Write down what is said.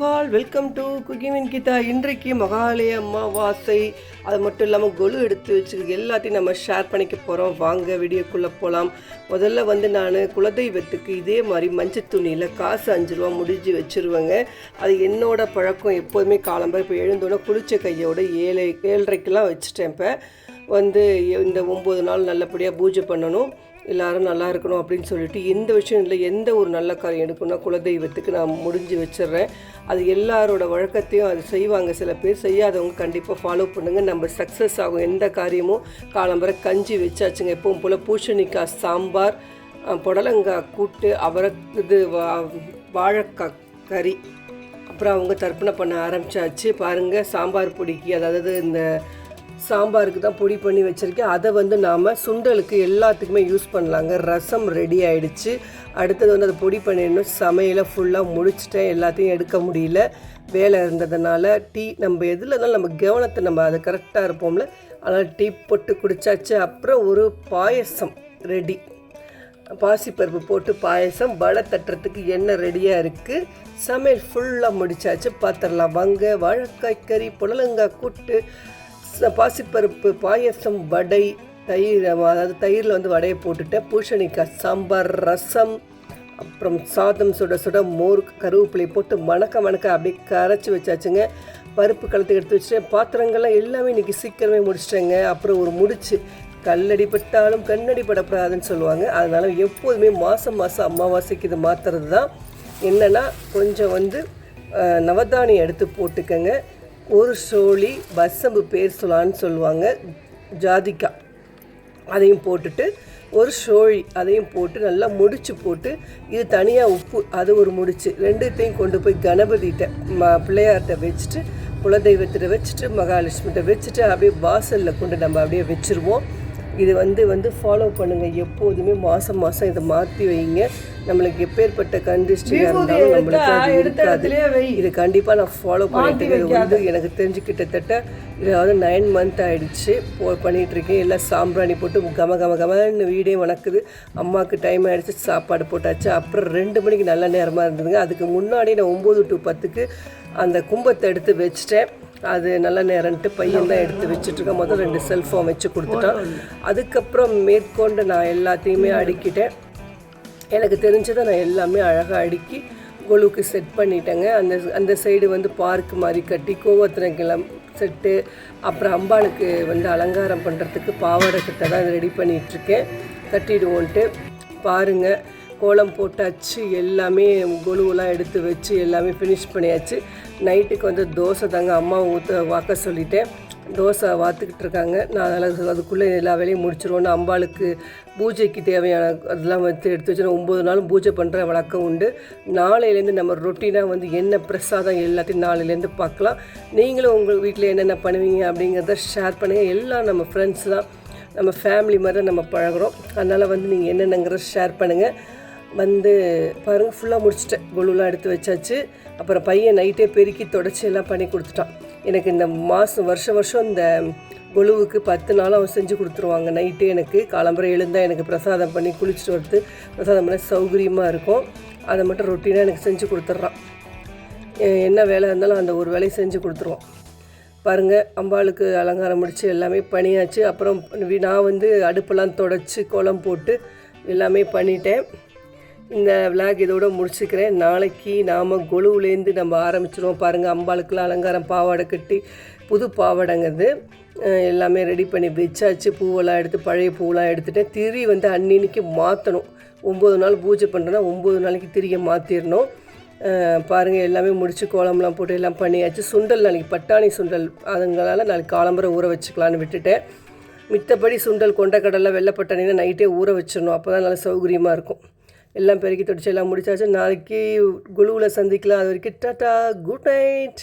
Wall welcome to cooking with Geetha இன்றைக்கு மகாலய அமாவாசை. அது மட்டும் இல்லாமல் கொலு எடுத்து வச்சுருக்கு எல்லாத்தையும் நம்ம ஷேர் பண்ணிக்க போகிறோம் வாங்க வீடியோக்குள்ளே போகலாம் முதல்ல வந்து நான் குலதெய்வத்துக்கு இதே மாதிரி மஞ்சள் துணியில் காசு அஞ்சு ரூபா முடிஞ்சு வச்சுருவேங்க. அது என்னோடய பழக்கம். எப்போதுமே காலம்பரம் இப்போ எழுந்தோடனே குளிச்ச கையோட ஏழை ஏழரைக்கெலாம் வச்சுட்டேன் இப்போ. வந்து இந்த ஒம்பது நாள் நல்லபடியாக பூஜை பண்ணணும். எல்லாரும் நல்லா இருக்கணும் அப்படின்னு சொல்லிட்டு எந்த விஷயம் இல்லை எந்த ஒரு நல்ல காரியம் எடுக்கணும்னா குலதெய்வத்துக்கு நான் முடிஞ்சு வச்சிடுறேன். அது எல்லாரோட வழக்கத்தையும் அது செய்வாங்க. சில பேர் செய்யாதவங்க கண்டிப்பாக ஃபாலோ பண்ணுங்கள் நம்ம சக்ஸஸ் ஆகும். எந்த காரியமும் காலம்பரை கஞ்சி வச்சாச்சுங்க. எப்பவும் போல் பூசணிக்காய் சாம்பார் புடலங்காய் கூட்டு அவரை இது வா வாழைக்காய் கறி. அப்புறம் அவங்க தர்ப்பணம் பண்ண ஆரம்பிச்சாச்சு. பாருங்கள் சாம்பார் பொடிக்கு அதாவது இந்த சாம்பாருக்கு தான் பொடி பண்ணி வச்சுருக்கேன். அதை வந்து நாம் சுண்டலுக்கு எல்லாத்துக்குமே யூஸ் பண்ணலாங்க. ரசம் ரெடி ஆகிடுச்சு அடுத்தது வந்து அதை பொடி பண்ணிடணும். சமையலை ஃபுல்லாக முடிச்சிட்டேன். எல்லாத்தையும் எடுக்க முடியல. வேலை இருந்ததுனால டீ நம்ம எதில் இருந்தாலும் நம்ம கவனத்தை நம்ம அதை கரெக்டாக இருப்போம்ல. அதனால் டீ போட்டு குடிச்சாச்சு. அப்புறம் ஒரு பாயசம் ரெடி பாசிப்பருப்பு போட்டு பாயசம். வடை தட்டுறதுக்கு எண்ணெய் ரெடியாக இருக்குது சமையல் ஃபுல்லாக முடிச்சாச்சு. பார்த்துடலாம் வாங்க. வாழைக்காய் கறி புடலங்காய் கூட்டு பாசிப்பருப்பு பாயசம் வடை தயிர் அதாவது தயிரில் வந்து வடையை போட்டுட்டு பூசணிக்காய் சாம்பார் ரசம் அப்புறம் சாதம் சுட சுட மோர் கருவேப்பிலை போட்டு மணக்க மணக்க அப்படியே கரைச்சி வச்சாச்சுங்க. பருப்பு கலத்து எடுத்து வச்சுட்டேன் பாத்திரங்கள்லாம் எல்லாமே இன்றைக்கி சீக்கிரமே முடிச்சிட்டேங்க. அப்புறம் ஒரு முடிச்சு கல்லடி பட்டாலும் கண்ணடி படப்படாதுன்னு சொல்லுவாங்க. அதனால் எப்போதுமே மாதம் மாதம் அமாவாசைக்கு இது மாற்றுறது தான் என்னென்னா கொஞ்சம் வந்து நவதானியம் எடுத்து போட்டுக்கங்க. ஒரு சோழி வசம்பு பேர் சொல்லான்னு சொல்லுவாங்க ஜாதிக்காய் அதையும் போட்டுட்டு ஒரு சோழி அதையும் போட்டு நல்லா முடிச்சு போட்டு இது தனியாக உப்பு அது ஒரு முடிச்சு. ரெண்டுத்தையும் கொண்டு போய் கணபதிகிட்ட ம பிள்ளையார்கிட்ட வச்சுட்டு குலதெய்வத்திட்ட வச்சுட்டு மகாலட்சுமிகிட்ட வச்சுட்டு அப்படியே வாசலில் கொண்டு நம்ம அப்படியே வச்சுருவோம். இது வந்து வந்து ஃபாலோ பண்ணுங்கள் எப்போதுமே மாதம் மாதம் இதை மாற்றி வைங்க. நம்மளுக்கு எப்பேற்பட்ட கண்டிஸ்டியாக இருந்தாலும் நம்மளுக்கு அது இருக்காது. இது கண்டிப்பாக நான் ஃபாலோ பண்ணிட்டு. இது வந்து எனக்கு தெரிஞ்சு கிட்டத்தட்ட இதாவது நைன் மந்த் ஆயிடுச்சு. போ பண்ணிகிட்ருக்கேன் எல்லாம் சாம்பிராணி போட்டு கம கம கமன்னு வீடே வணக்குது. அம்மாவுக்கு டைம் ஆயிடுச்சு சாப்பாடு போட்டாச்சு. அப்புறம் ரெண்டு மணிக்கு நல்ல நேரமாக இருந்ததுங்க. அதுக்கு முன்னாடி நான் ஒம்பது டு பத்துக்கு அந்த கும்பத்தை எடுத்து வச்சிட்டேன். அது நல்ல நேரம்ட்டு பையன் தான் எடுத்து வச்சுட்ருக்கேன் முதல் ரெண்டு செல்ஃபோன் வச்சு கொடுத்துட்டான். அதுக்கப்புறம் மேற்கொண்டு நான் எல்லாத்தையுமே அடுக்கிட்டேன். எனக்கு தெரிஞ்சதை நான் எல்லாமே அழகாக அடுக்கி கொலுவுக்கு செட் பண்ணிட்டேங்க. அந்த அந்த சைடு வந்து பார்க் மாதிரி கட்டி கோவத்திரங்கிளம் செட்டு அப்புறம் அம்பாளுக்கு வந்து அலங்காரம் பண்ணுறதுக்கு பாவாடை கட்டை தான் ரெடி பண்ணிகிட்ருக்கேன் கட்டிடுவோன்ட்டு பாருங்கள் கோலம் போட்டாச்சு எல்லாமே கொலுவெலாம் எடுத்து வச்சு எல்லாமே ஃபினிஷ் பண்ணியாச்சு. நைட்டுக்கு வந்து தோசை தாங்க அம்மா ஊற்ற வாக்க சொல்லிட்டேன். தோசை வாத்துக்கிட்டு இருக்காங்க. நான் அதனால் அதுக்குள்ளே எல்லா வேலையும் முடிச்சிருவோன்னு அம்பாளுக்கு பூஜைக்கு தேவையான அதெல்லாம் வந்து எடுத்து வச்சு ஒம்பது நாளும் பூஜை பண்ணுற வழக்கம் உண்டு. நாளையிலேருந்து நம்ம ரொட்டீனாக வந்து என்ன பிரசாதம் எல்லாத்தையும் நாளையிலேருந்து பார்க்கலாம். நீங்களும் உங்கள் வீட்டில் என்னென்ன பண்ணுவீங்க அப்படிங்கிறத ஷேர் பண்ணுங்கள் எல்லாம் நம்ம ஃப்ரெண்ட்ஸ் தான். நம்ம ஃபேமிலி மாதிரி தான் நம்ம பழகுறோம். அதனால் வந்து நீங்கள் என்னென்னங்கிறத ஷேர் பண்ணுங்கள் வந்து பாருங்கள் ஃபுல்லாக முடிச்சிட்டேன் கொலுலாம் எடுத்து வச்சாச்சு. அப்புறம் பையன் நைட்டே பெருக்கி தொடச்சி எல்லாம் பண்ணி கொடுத்துட்டான். எனக்கு இந்த மாதம் வருஷம் வருஷம் இந்த கொலுவுக்கு பத்து நாள் அவன் செஞ்சு கொடுத்துருவாங்க நைட்டே எனக்கு. காலம்பரை எழுந்தால் எனக்கு பிரசாதம் பண்ணி குளிச்சுட்டு வரது பிரசாதம் பண்ண சௌகரியமாக இருக்கும். அதை மட்டும் ரொட்டீனாக எனக்கு செஞ்சு கொடுத்துட்றான். என்ன வேலை இருந்தாலும் அந்த ஒரு வேலையை செஞ்சு கொடுத்துருவோம் பாருங்கள் அம்பாளுக்கு அலங்காரம் முடித்து எல்லாமே பண்ணியாச்சு. அப்புறம் வி- நான் வந்து அடுப்பெல்லாம் தொடச்சி கோலம் போட்டு எல்லாமே பண்ணிட்டேன். இந்த விளாக் இதோட முடிச்சுக்கிறேன். நாளைக்கு நாம் கொலுவுலேருந்து நம்ம ஆரம்பிச்சிருவோம். பாருங்கள் அம்பாளுக்குலாம் அலங்காரம் பாவாடை கட்டி புது பாவாடைங்கிறது எல்லாமே ரெடி பண்ணி வச்சாச்சு. பூவெல்லாம் எடுத்து பழைய பூவெல்லாம் எடுத்துட்டேன் திரி வந்து அன்னின்னைக்கு மாற்றணும் ஒம்பது நாள் பூஜை பண்ணுறோன்னா ஒம்பது நாளைக்கு திரியை மாற்றிடணும் பாருங்கள் எல்லாமே முடித்து கோலம்லாம் போட்டு எல்லாம் பண்ணியாச்சு. சுண்டல் நாளைக்கு பட்டாணி சுண்டல் அதுங்களால் நாளைக்கு காலம்பரம் ஊற வச்சுக்கலான்னு விட்டுட்டேன். மித்தபடி சுண்டல் கொண்டக்கடலை வெள்ளைப்பட்டாணினா நைட்டே ஊற வச்சிடணும். அப்போ தான் நல்லா சௌகரியமாக இருக்கும். எல்லாம் பெருக்கி தொடச்சி எல்லாம் முடிச்சாச்சு. நாளைக்கு குழுவில் சந்திக்கலாம். அது வரைக்கும் டாட்டா குட் நைட்.